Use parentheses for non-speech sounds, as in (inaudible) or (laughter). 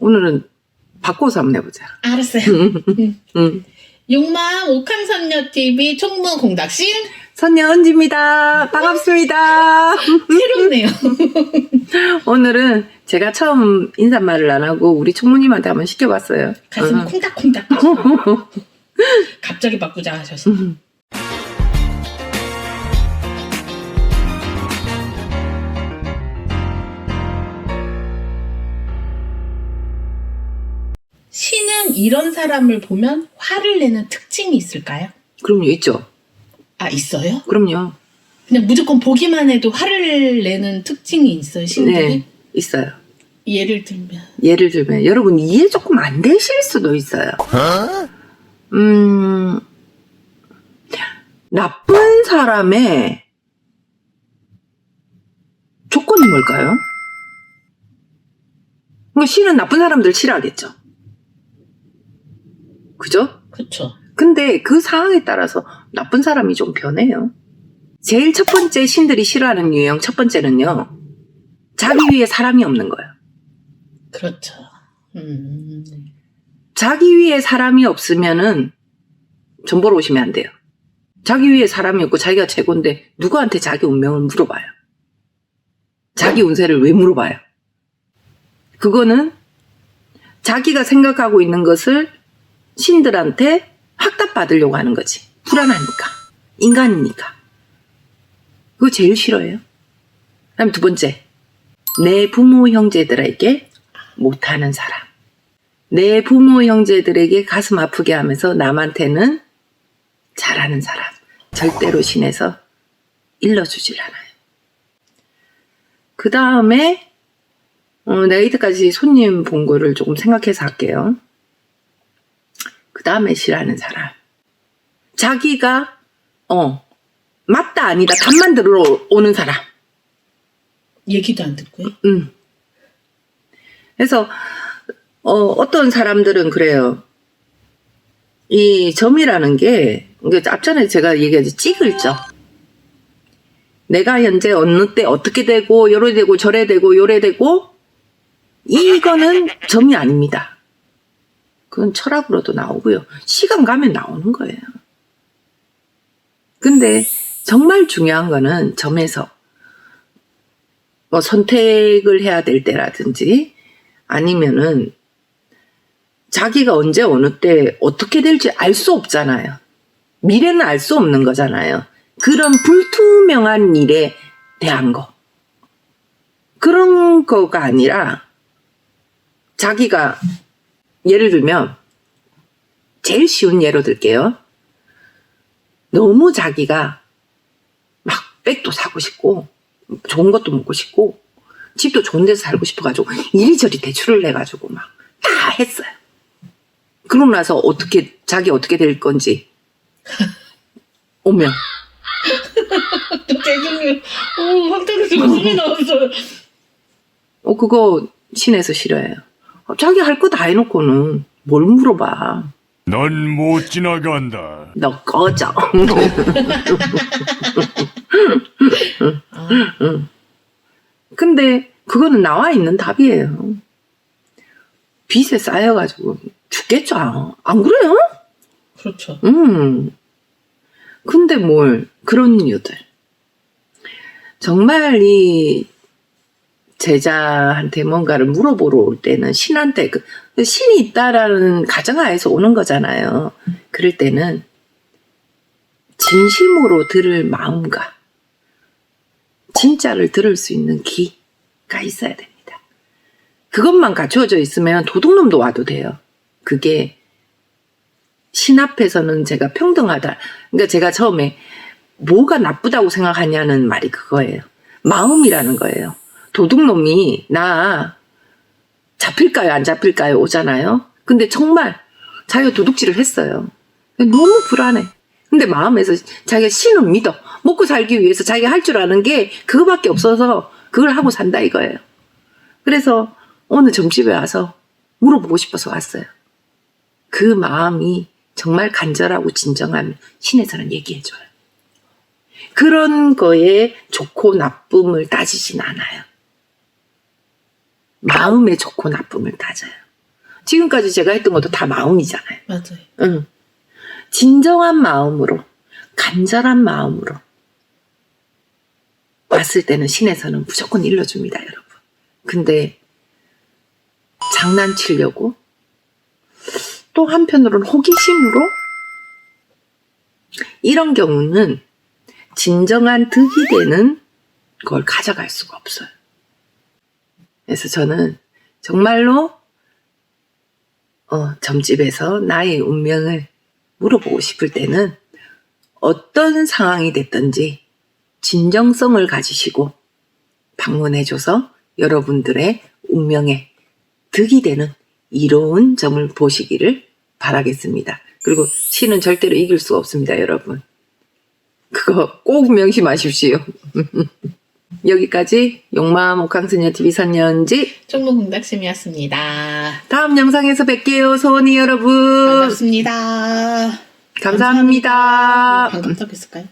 오늘은 바꿔서 한번 해보자. 알았어요. 음. 음. 욕망 옥황선녀 TV 총무 공닥신 선녀 은지입니다. 반갑습니다. (laughs) 새롭네요. (laughs) 오늘은 제가 처음 인사말을 안 하고 우리 총무님한테 한번 시켜봤어요. 가슴이 응. 콩닥콩닥. (laughs) 갑자기 바꾸자 하셔서. 이런 사람을 보면 화를 내는 특징이 있을까요? 그럼요, 있죠. 아 있어요? 그럼요. 그냥 무조건 보기만 해도 화를 내는 특징이 있어요 신들이? 네, 있어요. 예를 들면 예를 들면 여러분 이해 조금 안 되실 수도 있어요. 음, 나쁜 사람의 조건이 뭘까요? 뭐 신은 나쁜 사람들 싫어하겠죠. 그죠? 그쵸 근데 그 상황에 따라서 나쁜 사람이 좀 변해요. 제일 첫 번째 신들이 싫어하는 유형 첫 번째는요. 자기 위에 사람이 없는 거예요. 그렇죠. 음. 자기 위에 사람이 없으면은 전 보러 오시면 안 돼요. 자기 위에 사람이 없고 자기가 최고인데 누구한테 자기 운명을 물어봐요. 자기 운세를 왜 물어봐요? 그거는 자기가 생각하고 있는 것을 신들한테 확답받으려고 하는 거지. 불안하니까. 인간이니까. 그거 제일 싫어해요. 그 다음 두 번째. 내 부모 형제들에게 못하는 사람. 내 부모 형제들에게 가슴 아프게 하면서 남한테는 잘하는 사람. 절대로 신에서 일러주질 않아요. 그 다음에, 어, 내가 이때까지 손님 본 거를 조금 생각해서 할게요. 그 다음에 싫어하는 사람. 자기가, 어, 맞다, 아니다, 답만 들으러 오는 사람. 얘기도 안 듣고요. 음. 그래서 어, 어떤 사람들은 그래요. 이 점이라는 게 이게 앞전에 제가 얘기하지 찍을 점. 내가 현재 어느 때 어떻게 되고 요래 되고 저래 되고 요래 되고 이거는 점이 아닙니다. 그건 철학으로도 나오고요. 시간 가면 나오는 거예요. 근데 정말 중요한 거는 점에서 뭐 선택을 해야 될 때라든지 아니면은 자기가 언제 어느 때 어떻게 될지 알 수 없잖아요. 미래는 알 수 없는 거잖아요. 그런 불투명한 일에 대한 거. 그런 거가 아니라 자기가 예를 들면 제일 쉬운 예로 들게요. 너무 자기가 막 백도 사고 싶고 좋은 것도 먹고 싶고 집도 좋은 데서 살고 싶어가지고 이리저리 대출을 내가지고 막 다 했어요. 그러고 나서 어떻게 자기 어떻게 될 건지 (laughs) 오면 오 황태에서 웃음이 나왔어요. 어 그거 신에서 싫어해요. 어, 자기 할 거 다 해놓고는 뭘 물어봐. 넌 못 지나간다. 너 꺼져. 아, (laughs) 근데 그거는 나와 있는 답이에요. 빚에 쌓여가지고 죽겠죠. 안 그래요? 그렇죠. 음. 근데 뭘, 그런 이유들. 정말 이 제자한테 뭔가를 물어보러 올 때는 신한테, 그, 신이 있다라는 가정하에서 오는 거잖아요. 그럴 때는 진심으로 들을 마음과 진짜를 들을 수 있는 기가 있어야 됩니다. 그것만 갖추어져 있으면 도둑놈도 와도 돼요. 그게 신 앞에서는 제가 평등하다. 그러니까 제가 처음에 뭐가 나쁘다고 생각하냐는 말이 그거예요. 마음이라는 거예요. 도둑놈이 나 잡힐까요, 안 잡힐까요 오잖아요. 근데 정말 자기가 도둑질을 했어요. 너무 불안해. 근데 마음에서 자기가 신은 믿어. 먹고 살기 위해서 자기가 할 줄 아는 게 그거밖에 없어서 그걸 하고 산다 이거예요. 그래서 오늘 점집에 와서 물어보고 싶어서 왔어요. 그 마음이 정말 간절하고 진정하면 신에서는 얘기해줘요. 그런 거에 좋고 나쁨을 따지진 않아요. 마음의 좋고 나쁨을 따져요. 지금까지 제가 했던 것도 다 마음이잖아요. 맞아요. 응. 진정한 마음으로, 간절한 마음으로 왔을 때는 신에서는 무조건 일러줍니다, 여러분. 근데 장난치려고 또 한편으로는 호기심으로 이런 경우는 진정한 득이 되는 걸 가져갈 수가 없어요. 그래서 저는 정말로 어, 점집에서 나의 운명을 물어보고 싶을 때는 어떤 상황이 됐든지 진정성을 가지시고 방문해줘서 여러분들의 운명에 득이 되는 이로운 점을 보시기를 바라겠습니다. 그리고 신은 절대로 이길 수가 없습니다, 여러분. 그거 꼭 명심하십시오. (laughs) 여기까지 용마음 옥황스녀 TV 선녀은지 총무공작심이었습니다. 다음 영상에서 뵐게요, 소원이 여러분. 반갑습니다. 감사합니다. 방금 덕했을까요?